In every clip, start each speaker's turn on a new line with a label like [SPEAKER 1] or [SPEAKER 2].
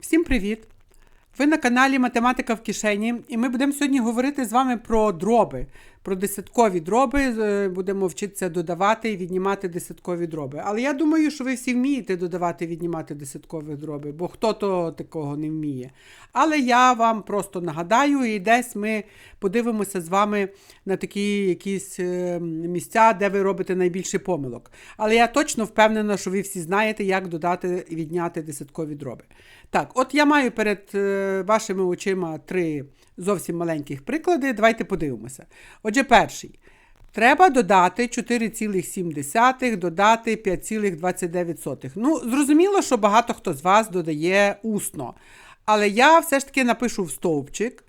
[SPEAKER 1] Всім привіт! Ви на каналі Математика в кишені, і ми будемо сьогодні говорити з вами про дроби, про десяткові дроби. Е, Будемо вчитися додавати і віднімати десяткові дроби. Але я думаю, що ви всі вмієте додавати і віднімати десяткові дроби, бо хто то такого не вміє. Але я вам просто нагадаю, і десь ми подивимося з вами на такі якісь е, місця, де ви робите найбільше помилок. Але я точно впевнена, що ви всі знаєте, як додати і відняти десяткові дроби. Так, от я маю перед е, вашими очима три зовсім маленьких приклади. Давайте подивимося. Отже, перший. Треба додати 4,7, додати 5,29. Ну, зрозуміло, що багато хто з вас додає усно. Але я все ж таки напишу в стовпчик.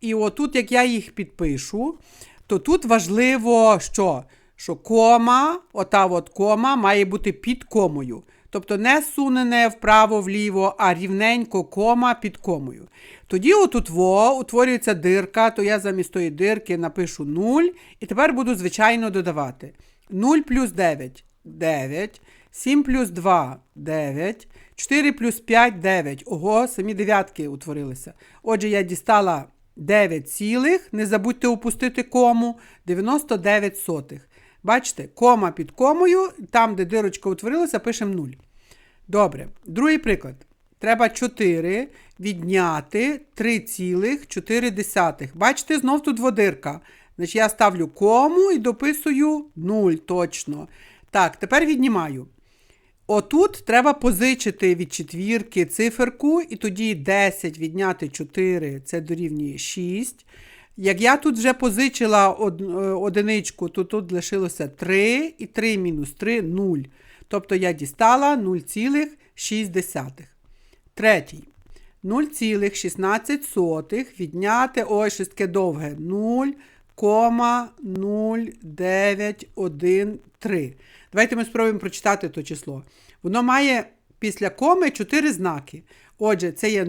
[SPEAKER 1] І отут, як я їх підпишу, то тут важливо, що, що кома, ота от кома має бути під комою. Тобто не сунене вправо-вліво, а рівненько кома під комою. Тоді отут во утворюється дирка, то я замість тої дирки напишу 0. І тепер буду, звичайно, додавати. 0 плюс 9 9. 7 плюс 2 9. 4 плюс 5 9. Ого, самі дев'ятки утворилися. Отже, я дістала 9 цілих. Не забудьте опустити кому 99 сотих. Бачите, кома під комою, там, де дирочка утворилася, пишемо 0. Добре. Другий приклад. Треба 4 відняти 3,4. Бачите, знов тут водирка. Значить, я ставлю кому і дописую 0 точно. Так, тепер віднімаю. Отут треба позичити від четвірки циферку, і тоді 10 відняти 4 це дорівнює 6. Як я тут вже позичила од, е, одиничку, то тут лишилося 3 і 3 мінус 3 0. Тобто я дістала 0,6. Третій. 0,16 відняти, ой, щось таке довге, 0,0913. Давайте ми спробуємо прочитати то число. Воно має після коми 4 знаки. Отже, це є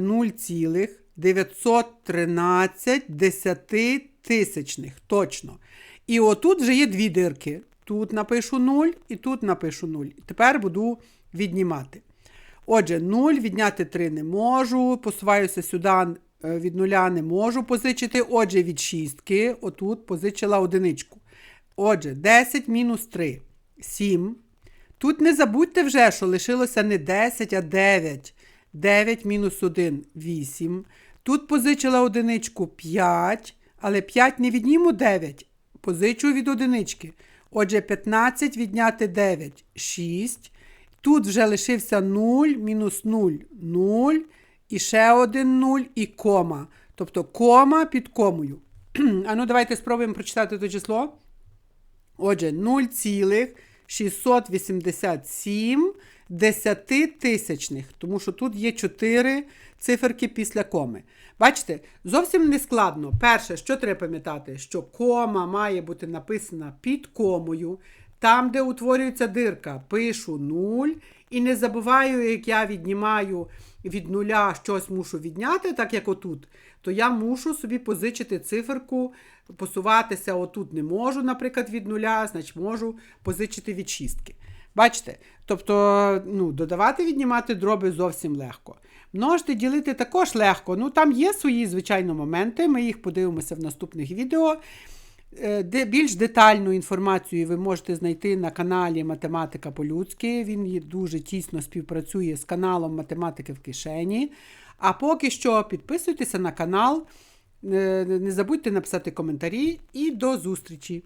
[SPEAKER 1] 0,913 десятитисячних. Точно. І отут вже є дві дирки. Тут напишу 0 і тут напишу 0. І тепер буду віднімати. Отже, 0 відняти 3 не можу. Посуваюся сюди е, від 0 не можу позичити. Отже, від шістки, отут позичила одиничку. Отже, 10 мінус 3 7. Тут не забудьте вже, що лишилося не 10, а 9. 9 мінус 1 8. Тут позичила одиничку 5, але 5 не відніму 9. Позичу від одинички. Отже, 15 відняти 9 6. Тут вже лишився 0, мінус 0 0. І ще один 0 і кома. Тобто кома під комою. а ну, давайте спробуємо прочитати це число. Отже, 0,687 десятитисячних, тому що тут є 4 циферки після коми. Бачите, зовсім не складно. Перше, що треба пам'ятати, що кома має бути написана під комою. Там, де утворюється дирка, пишу 0. І не забуваю, як я віднімаю від нуля щось мушу відняти, так як отут, то я мушу собі позичити циферку, посуватися отут не можу, наприклад, від нуля, значить можу позичити від шістки. Бачите? Тобто, ну, додавати, віднімати дроби зовсім легко. Множити, ділити також легко. Ну, там є свої, звичайно, моменти. Ми їх подивимося в наступних відео. Е, де більш детальну інформацію ви можете знайти на каналі Математика по-людськи. Він дуже тісно співпрацює з каналом Математики в кишені. А поки що підписуйтеся на канал, е, не забудьте написати коментарі і до зустрічі!